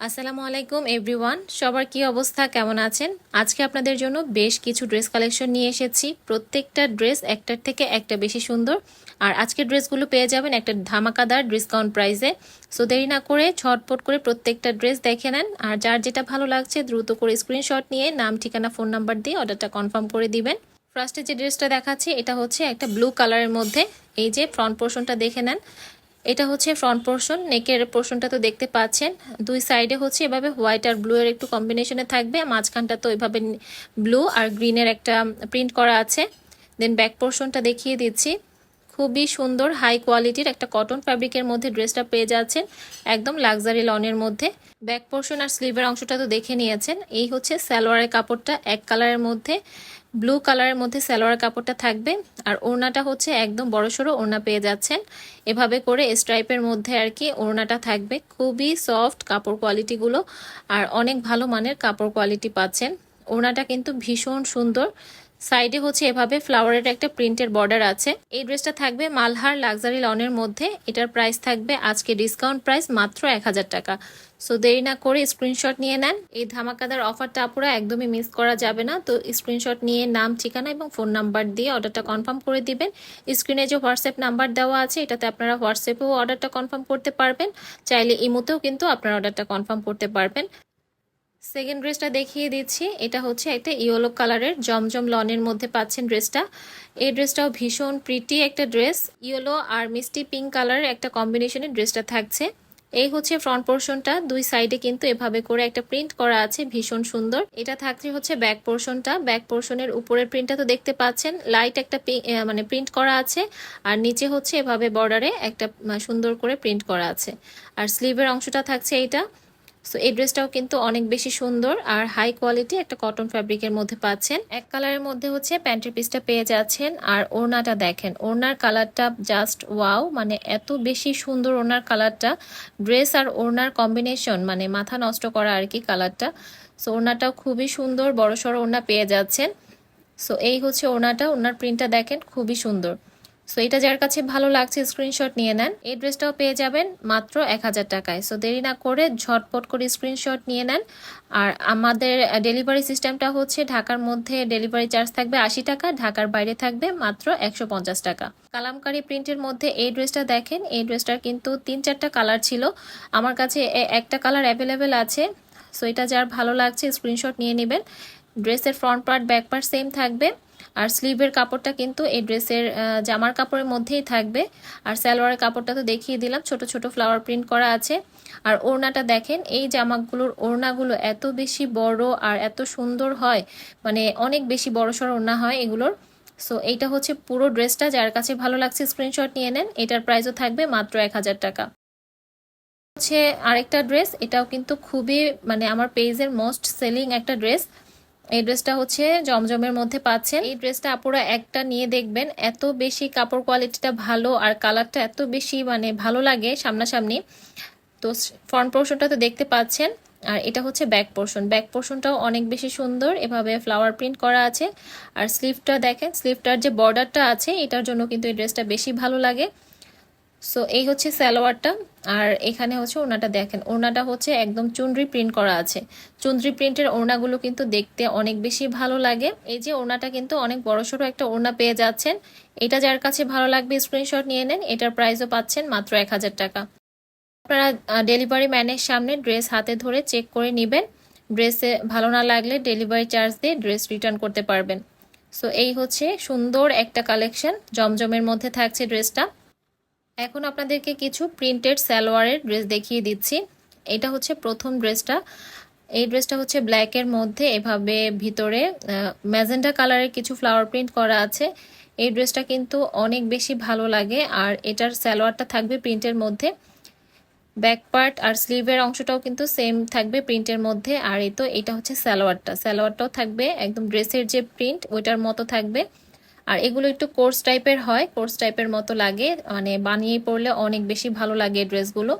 আসসালামু আলাইকুম, এভরিওয়ান। সবার কি অবস্থা? কেমন আছেন? আজকে আপনাদের জন্য বেশ কিছু ড্রেস কালেকশন নিয়ে এসেছি। প্রত্যেকটা ড্রেস একটার থেকে একটা বেশি সুন্দর। আর আজকের ড্রেসগুলো পেয়ে যাবেন একটা ধামাকাদার ডিসকাউন্ট প্রাইসে। সো দেরি না করে ছটপট করে প্রত্যেকটা ড্রেস দেখে নেন। আর যার যেটা ভালো লাগছে দ্রুত করে স্ক্রিনশট নিয়ে নাম, ঠিকানা, ফোন নাম্বার দিয়ে অর্ডারটা কনফার্ম করে দিবেন। ফার্স্টে যে ড্রেসটা দেখাচ্ছি, এটা হচ্ছে একটা ব্লু কালারের মধ্যে। এই যে ফ্রন্ট পোর্শনটা দেখে নেন। এটা হচ্ছে ফ্রন্ট পোর্শন নেকের পোর্শনটা তো দেখতে পাচ্ছেন। দুই সাইডে হচ্ছে এভাবে হোয়াইট আর ব্লু এর একটু কম্বিনেশনে থাকবে। মাঝখানটা তো এভাবে ব্লু আর গ্রিনের একটা প্রিন্ট করা আছে। দেন ব্যাক পোর্শনটা দেখিয়ে দিচ্ছি। খুবই সুন্দর হাই কোয়ালিটির একটা কটন ফ্যাব্রিকের মধ্যে ড্রেসটা পেয়ে যাচ্ছেন একদম লাক্সারি লনের মধ্যে। ব্যাক পোর্শন আর স্লিভের অংশটা তো দেখে নিয়েছেন। এই হচ্ছে সালোয়ারের কাপড়টা এক কালারের মধ্যে। ব্লু কালারের মধ্যে সালোয়ার কাপড়টা থাকবে, আর ওড়নাটা হচ্ছে একদম বড়সড় ওড়না পেয়ে যাচ্ছেন। এভাবে করে স্ট্রাইপের মধ্যে আর কি ওড়নাটা থাকবে। খুবই সফট কাপড় কোয়ালিটিগুলো আর অনেক ভালো মানের কাপড় কোয়ালিটি পাচ্ছেন। ওড়নাটা কিন্তু ভীষণ সুন্দর। সাইডে হচ্ছে এভাবে ফ্লাওয়ারের একটা প্রিন্টের বর্ডার আছে। এই ড্রেসটা থাকবে মালহার লাক্সারি লনের মধ্যে। এটার প্রাইস থাকবে আজকে ডিসকাউন্ট প্রাইস মাত্র এক হাজার টাকা। সো দেরি না করে স্ক্রিনশট নিয়ে নেন। এই ধামাকাদার অফারটা আপুরা একদমই মিস করা যাবে না। তো স্ক্রিনশট নিয়ে নাম, ঠিকানা এবং ফোন নাম্বার দিয়ে অর্ডারটা কনফার্ম করে দিবেন। স্ক্রিনে যে হোয়াটসঅ্যাপ নাম্বার দেওয়া আছে, এটাতে আপনারা হোয়াটসঅ্যাপেও অর্ডারটা কনফার্ম করতে পারবেন। চাইলে ইমোতেও কিন্তু আপনারা অর্ডারটা কনফার্ম করতে পারবেন। সেকেন্ড ড্রেসটা দেখিয়ে দিচ্ছি। এটা হচ্ছে একটা ইয়েলো কালারের জমজম লনের মধ্যে পাচ্ছেন ড্রেসটা এই ড্রেসটাও ভীষণ প্রিটি একটা ড্রেস ইয়েলো আর মিষ্টি পিঙ্ক কালারের একটা কম্বিনেশনের ড্রেসটা থাকছে। এই হচ্ছে ফ্রন্ট পোর্শনটা দুই সাইডে কিন্তু এভাবে করে একটা প্রিন্ট করা আছে, ভীষণ সুন্দর। এটা থাকছে হচ্ছে ব্যাক পোর্শনটা ব্যাক পোর্শনের উপরের প্রিন্টটা তো দেখতে পাচ্ছেন। লাইট একটা মানে প্রিন্ট করা আছে। আর নিচে হচ্ছে এভাবে বর্ডারে একটা সুন্দর করে প্রিন্ট করা আছে। আর স্লিভের অংশটা থাকছে এইটা। সো এই ড্রেসটাও কিন্তু অনেক বেশি সুন্দর আর হাই কোয়ালিটি একটা কটন ফ্যাব্রিকের মধ্যে পাচ্ছেন। এক কালারের মধ্যে হচ্ছে প্যান্টের পিসটা পেয়ে যাচ্ছেন আর ওড়নাটা দেখেন, ওড়নার কালারটা জাস্ট ওয়াও মানে এত বেশি সুন্দর ওড়নার কালারটা ড্রেস আর ওড়নার কম্বিনেশন মানে মাথা নষ্ট করা আর কি কালারটা সো ওড়নাটাও খুবই সুন্দর, বড়সড় ওড়না পেয়ে যাচ্ছেন। সো এই হচ্ছে ওড়নাটা, ওড়নার প্রিন্টটা দেখেন, খুবই সুন্দর। সো এটা যার কাছে ভালো লাগছে স্ক্রিনশট নিয়ে নেন। এই ড্রেসটাও পেয়ে যাবেন মাত্র এক হাজার টাকায়। সো দেরি না করে ঝটপট করে স্ক্রিনশট নিয়ে নেন। আর আমাদের ডেলিভারি সিস্টেমটা হচ্ছে ঢাকার মধ্যে ডেলিভারি চার্জ থাকবে আশি টাকা, ঢাকার বাইরে থাকবে মাত্র একশো পঞ্চাশ টাকা। কালামকারি প্রিন্টের মধ্যে এই ড্রেসটা দেখেন। এই ড্রেসটার কিন্তু তিন চারটা কালার ছিল। আমার কাছে একটা কালার অ্যাভেলেবেল আছে। সো এটা যার ভালো লাগছে স্ক্রিনশট নিয়ে নেবেন। ড্রেসের front part back part same থাকবে। আর স্লিভের কাপড়টা কিন্তু এই ড্রেসের জামার কাপড়ের মধ্যেই থাকবে। আর সালোয়ারের কাপড়টা তো দেখিয়ে দিলাম, ছোট ছোট ফ্লাওয়ার প্রিন্ট করা আছে। আর ওড়নাটা দেখেন, এই জামাগুলোর ওড়নাগুলো এত বেশি বড় আর এত সুন্দর হয় মানে অনেক বেশি বড় সড় ওড়না হয় এগুলোর। সো এইটা হচ্ছে পুরো ড্রেসটা, যার কাছে ভালো লাগছে স্ক্রিনশট নিয়ে নেন, এটার প্রাইসও থাকবে মাত্র এক হাজার টাকা। হচ্ছে আরেকটা ড্রেস, এটাও কিন্তু খুবই মানে আমার পেজের মোস্ট সেলিং একটা ড্রেস। এই ড্রেসটা হচ্ছে জমজমের মধ্যে পাচ্ছেন। এই ড্রেসটা আপুরা একটা নিয়ে দেখবেন, এত বেশি কাপড় কোয়ালিটিটা ভালো আর কালারটা এত বেশি মানে ভালো লাগে সামনাসামনি। তো ফ্রন্ট পোর্শনটা তো দেখতে পাচ্ছেন, আর এটা হচ্ছে ব্যাক পোর্শন ব্যাক পোর্শনটাও অনেক বেশি সুন্দর, এভাবে ফ্লাওয়ার প্রিন্ট করা আছে। আর স্লিভটা দেখেন স্লিভটার যে বর্ডারটা আছে, এটার জন্য কিন্তু এই ড্রেসটা বেশি ভালো লাগে। সো এই হচ্ছে সালোয়ারটা, আর এখানে হচ্ছে ওনাটা দেখেন। ওনাটা হচ্ছে একদম চুনরি প্রিন্ট করা আছে। চুনরি প্রিন্টের ওড়নাগুলো কিন্তু দেখতে অনেক বেশি ভালো লাগে। এই যে ওড়নাটা কিন্তু অনেক বড়সড় একটা ওড়না পেয়ে যাচ্ছেন। এটা যার কাছে ভালো লাগবে স্ক্রিনশট নিয়ে নেন। এটার প্রাইসও পাচ্ছেন মাত্র এক হাজার টাকা। আপনারা ডেলিভারি ম্যানের সামনে ড্রেস হাতে ধরে চেক করে নেবেন। ড্রেসে ভালো না লাগলে ডেলিভারি চার্জ দিয়ে ড্রেস রিটার্ন করতে পারবেন। সো এই হচ্ছে সুন্দর একটা কালেকশন জমজমের মধ্যে থাকছে ড্রেসটা এখন আপনাদেরকে কিছু প্রিন্টেড সালোয়ারের ড্রেস দেখিয়ে দিচ্ছি। এটা হচ্ছে প্রথম ড্রেসটা এই ড্রেসটা হচ্ছে ব্ল্যাকের মধ্যে, এভাবে ভিতরে ম্যাজেন্ডা কালারের কিছু ফ্লাওয়ার প্রিন্ট করা আছে। এই ড্রেসটা কিন্তু অনেক বেশি ভালো লাগে, আর এটার সালোয়ারটা থাকবে প্রিন্টের মধ্যে। ব্যাক পার্ট আর স্লিভের অংশটাও কিন্তু সেম থাকবে প্রিন্টের মধ্যে, আর এই তো, এটা হচ্ছে সালোয়ারটা। সালোয়ারটাও থাকবে, একদম ড্রেসের যে প্রিন্ট ওইটার মতো থাকবে। আর এগুলো একটু কোর্স টাইপের হয়, কোর্স টাইপের মতো লাগে। মানে বানিয়ে পড়লে অনেক বেশি ভালো লাগে ড্রেসগুলো।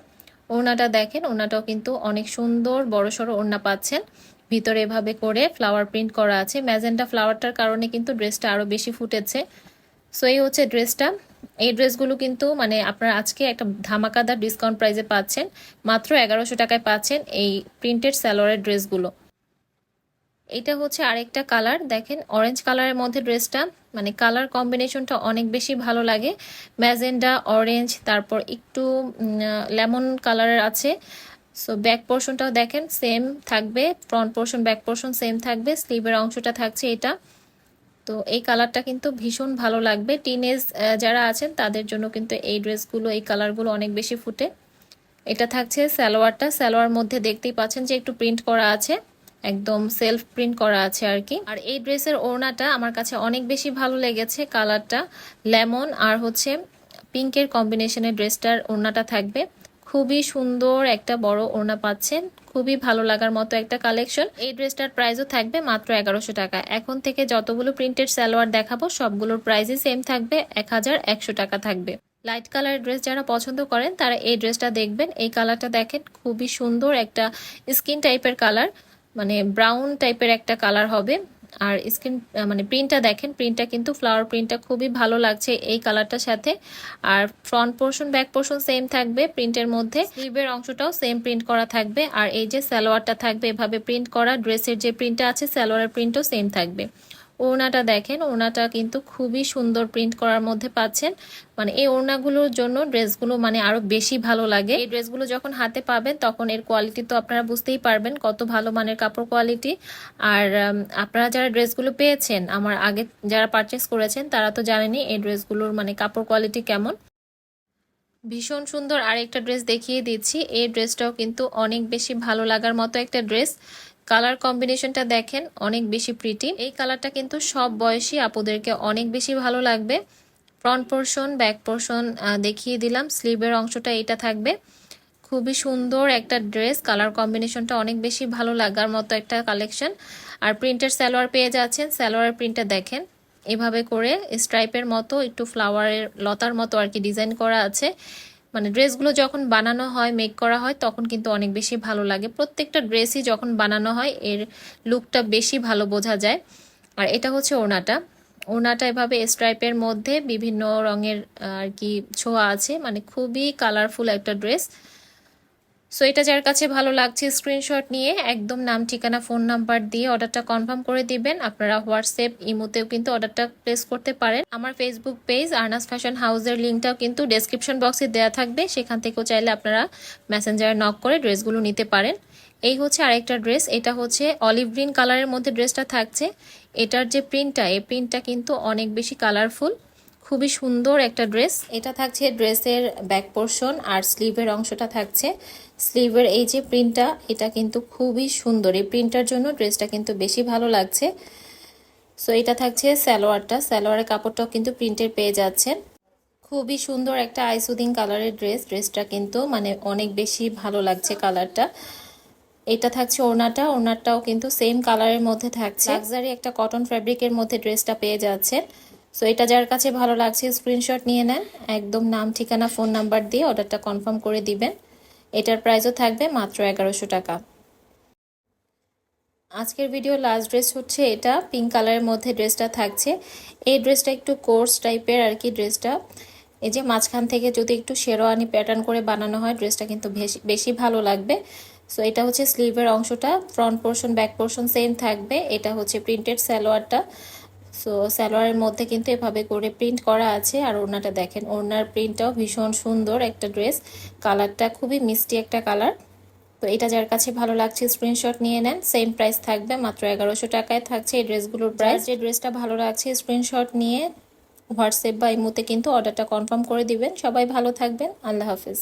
ওড়নাটা দেখেন, ওড়নাটাও কিন্তু অনেক সুন্দর বড় সড়ো ওড়না পাচ্ছেন। ভিতরে এভাবে করে ফ্লাওয়ার প্রিন্ট করা আছে। ম্যাজেন্টা ফ্লাওয়ারটার কারণে কিন্তু ড্রেসটা আরও বেশি ফুটেছে। সো এই হচ্ছে ড্রেসটা। এই ড্রেসগুলো কিন্তু মানে আপনারা আজকে একটা ধামাকাদার ডিসকাউন্ট প্রাইসে পাচ্ছেন। মাত্র এগারোশো টাকায় পাচ্ছেন এই প্রিন্টেড স্যালোয়ারের ড্রেসগুলো। এটা হচ্ছে আরেকটা কালার দেখেন অরেঞ্জ কালারের মধ্যে ড্রেসটা। মানে কালার কম্বিনেশনটা অনেক বেশি ভালো লাগে। ম্যাজেন্ডা অরেঞ্জ তারপর একটু লেমন কালারের আছে। সো ব্যাক পোর্শনটাও দেখেন সেম থাকবে। Front portion back portion same থাকবে। স্লিভের অংশটা থাকছে এটা। তো এই কালারটা কিন্তু ভীষণ ভালো লাগবে। টিনেজ যারা আছেন, তাদের জন্য কিন্তু এই ড্রেসগুলো, এই কালারগুলো অনেক বেশি ফুটে। এটা থাকছে সালোয়ারটা। সালোয়ার মধ্যে দেখতেই পাচ্ছেন যে একটু প্রিন্ট করা আছে। একদম সেলফ প্রিন্ট করা আছে আর কি। আর এই ড্রেসের ওড়নাটা আমার কাছে অনেক বেশি ভালো লেগেছে কালারটা লেমন আর হচ্ছে পিঙ্কের কম্বিনেশনের ড্রেসটার ওড়নাটা থাকবে। খুবই সুন্দর একটা বড় ওড়না পাচ্ছেন। খুবই ভালো লাগার মতো একটা কালেকশন এই ড্রেসটার প্রাইসও থাকবে মাত্র এগারোশো টাকা। এখন থেকে যতগুলো প্রিন্টেড সালোয়ার দেখাবো, সবগুলোর প্রাইসই সেম থাকবে, এক হাজার একশো টাকা থাকবে। লাইট কালার ড্রেস যারা পছন্দ করেন, তারা এই ড্রেসটা দেখবেন। এই কালারটা দেখেন, খুবই সুন্দর একটা স্কিন টাইপের কালার মানে ব্রাউন টাইপের একটা কালার হবে। আর স্কিন মানে প্রিন্টটা দেখেন প্রিন্টটা কিন্তু ফ্লাওয়ার প্রিন্টটা খুবই ভালো লাগছে এই কালারটার সাথে। আর front portion back portion same থাকবে প্রিন্টের মধ্যে। স্লিভের অংশটাও সেম প্রিন্ট করা থাকবে। আর এই যে সালোয়ারটা থাকবে, এভাবে প্রিন্ট করা। ড্রেসের যে প্রিন্টটা আছে সালোয়ারের প্রিন্টও সেম থাকবে। ওড়নাটা দেখেন, ওড়নাটা কিন্তু খুবই সুন্দর প্রিন্ট করার মধ্যে পাচ্ছেন। মানে এই ওড়নাগুলোর জন্য ড্রেসগুলো মানে আরও বেশি ভালো লাগে। এই ড্রেসগুলো যখন হাতে পাবেন, তখন এর কোয়ালিটি তো আপনারা বুঝতেই পারবেন কত ভালো মানের কাপড় কোয়ালিটি আর আপনারা যারা ড্রেসগুলো পেয়েছেন, আমার আগে যারা পারচেস করেছেন, তারা তো জানেনি এই ড্রেসগুলোর মানে কাপড় কোয়ালিটি কেমন। ভীষণ সুন্দর আরেকটা ড্রেস দেখিয়ে দিচ্ছি। এই ড্রেসটাও কিন্তু অনেক বেশি ভালো লাগার মতো একটা ড্রেস। কালার কম্বিনেশনটা দেখেন, অনেক বেশি প্রিটি এই কালারটা কিন্তু সব বয়সী আপুদেরকে অনেক বেশি ভালো লাগবে। ফ্রন্ট পোর্শন ব্যাক পোর্শন দেখিয়ে দিলাম। স্লিভের অংশটা এটা থাকবে। খুবই সুন্দর একটা ড্রেস কালার কম্বিনেশনটা অনেক বেশি ভালো লাগার মতো একটা কালেকশন আর প্রিন্টের সালোয়ার পেয়ে যাচ্ছেন সালোয়ারের প্রিন্টটা দেখেন। এভাবে করে স্ট্রাইপের মতো, একটু ফ্লাওয়ারের লতার মতো আর কি ডিজাইন করা আছে। মানে ড্রেসগুলো যখন বানানো হয় মেক করা হয়, তখন কিন্তু অনেক বেশি ভালো লাগে। প্রত্যেকটা ড্রেসই যখন বানানো হয়, এর লুকটা বেশি ভালো বোঝা যায়। আর এটা হচ্ছে ওনাটা ওনাটা এভাবে স্ট্রাইপের মধ্যে বিভিন্ন রঙের আর কি ছোঁয়া আছে। মানে খুবই কালারফুল একটা ড্রেস সো এটা যার কাছে ভালো লাগছে স্ক্রিনশট নিয়ে একদম নাম, ঠিকানা ফোন নাম্বার দিয়ে অর্ডারটা কনফার্ম করে দিবেন। আপনারা হোয়াটসঅ্যাপ ইমোতেও কিন্তু অর্ডারটা প্লেস করতে পারেন। আমার ফেসবুক পেজ আর্নাস ফ্যাশন হাউসের লিঙ্কটাও কিন্তু ডেসক্রিপশন বক্সে দেওয়া থাকবে। সেখান থেকেও চাইলে আপনারা মেসেঞ্জারে নক করে ড্রেসগুলো নিতে পারেন। এই হচ্ছে আরেকটা ড্রেস এটা হচ্ছে অলিভ গ্রিন কালারের মধ্যে ড্রেসটা থাকছে। এটার যে প্রিন্টটা এই প্রিন্টটা কিন্তু অনেক বেশি কালারফুল খুবই সুন্দর একটা ড্রেস। এটা থাকছে ড্রেসের ব্যাক পোর্শন আর স্লিভের অংশটা থাকছে। স্লিভের এই যে প্রিন্টটা এটা কিন্তু খুবই সুন্দর। এই প্রিন্টার জন্য ড্রেসটা কিন্তু বেশি ভালো লাগছে। সো এটা থাকছে স্যালোয়ারটা স্যালোয়ারের কাপড়টাও কিন্তু প্রিন্টের পেয়ে যাচ্ছেন। খুবই সুন্দর একটা আইসুদিং কালারের ড্রেস। ড্রেসটা কিন্তু মানে অনেক বেশি ভালো লাগছে কালারটা। এটা থাকছে ওড়নাটা। ওড়নাটাও কিন্তু সেম কালারের মধ্যে থাকছে। লাক্সারি একটা কটন ফ্যাব্রিকের মধ্যে ড্রেসটা পেয়ে যাচ্ছেন। সো এটা যার কাছে ভালো লাগছে স্ক্রিনশট নিয়ে নেন। একদম নাম, ঠিকানা ফোন নাম্বার দিয়ে অর্ডারটা কনফার্ম করে দিবেন। এটার প্রাইসও থাকবে মাত্র এগারোশো টাকা। আজকের ভিডিও লাস্ট ড্রেস হচ্ছে এটা। পিঙ্ক কালারের মধ্যে ড্রেসটা থাকছে। এই ড্রেসটা একটু কোর্স টাইপের আর কি ড্রেসটা এই যে মাঝখান থেকে যদি একটু শেরোয়ানি প্যাটার্ন করে বানানো হয় ড্রেসটা কিন্তু বেশি বেশি ভালো লাগবে। সো এটা হচ্ছে স্লিভের অংশটা। Front portion back portion same থাকবে। এটা হচ্ছে প্রিন্টেড সালোয়ারটা। সো সালোয়ারের মধ্যে কিন্তু এভাবে করে প্রিন্ট করা আছে। আর ওড়নাটা দেখেন ওড়নার প্রিন্টটাও ভীষণ সুন্দর একটা ড্রেস কালারটা খুবই মিষ্টি একটা কালার তো এটা যার কাছে ভালো লাগছে স্ক্রিনশট নিয়ে নেন। সেম প্রাইস থাকবে মাত্র এগারোশো টাকায় থাকছে এই ড্রেসগুলোর প্রাইস যে ড্রেসটা ভালো লাগছে স্ক্রিনশট নিয়ে হোয়াটসঅ্যাপ বা ইমোতে কিন্তু অর্ডারটা কনফার্ম করে দিবেন। সবাই ভালো থাকবেন। আল্লাহ হাফিজ।